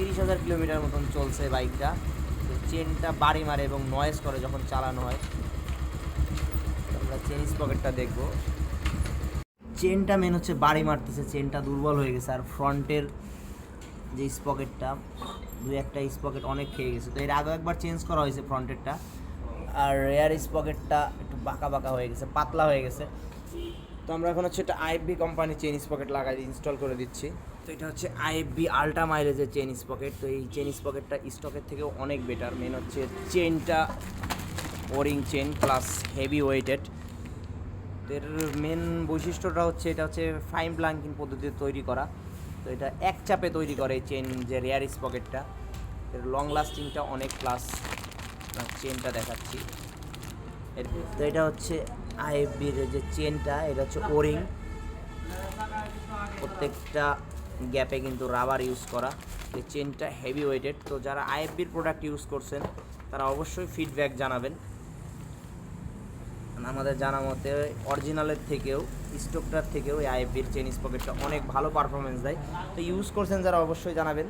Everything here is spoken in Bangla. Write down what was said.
তিরিশ হাজার কিলোমিটার মতন চলছে বাইকটা। তো চেনটা বাড়ি মারে এবং নয়েজ করে যখন চালানো হয়। আমরা চেন স্পকেটটা দেখব। চেনটা মেন হচ্ছে বাড়ি মারতেছে, চেনটা দুর্বল হয়ে গেছে। আর ফ্রন্টের যে স্পকেটটা দু একটা স্পকেট অনেক খেয়ে গেছে। তো এর আগেও একবার চেঞ্জ করা হয়েছে ফ্রন্টেরটা। আর রেয়ার স্পকেটটা একটু বাঁকা বাঁকা হয়ে গেছে, পাতলা হয়ে গেছে। তো আমরা এখন হচ্ছে একটা আইএফবি কোম্পানির চেন স্পকেট লাগাই ইনস্টল করে দিচ্ছি। তো এটা হচ্ছে আইএফবি আল্ট্রা মাইলেজের চেন স্পকেট তো এই চেন স্পকেটটা স্টকের থেকেও অনেক বেটার মেন হচ্ছে চেনটা O-ring chain plus heavy weighted এর মেন বৈশিষ্ট্যটা হচ্ছে, এটা হচ্ছে ফাইন ব্লাঙ্কিং পদ্ধতিতে তৈরি করা। তো এটা এক চাপে তৈরি করে এই চেন যে রেয়ার স্পকেটটা এর লং লাস্টিংটা অনেক প্লাস চেনটা দেখাচ্ছি। তো এটা হচ্ছে আইএফবির যে চেনটা, এটা হচ্ছে ওরিং প্রত্যেকটা গ্যাপে কিন্তু রাবার ইউজ করা। এই চেনটা হেভি ওয়েটেড তো যারা আইএফবির প্রোডাক্ট ইউজ করছেন, তারা অবশ্যই ফিডব্যাক জানাবেন। আমাদের জানা মতে অরিজিনালের থেকেও স্টোকটার থেকেও এই আইএফবির চেন স্পকেটটা অনেক ভালো পারফরমেন্স দেয়। তো ইউজ করছেন যারা অবশ্যই জানাবেন।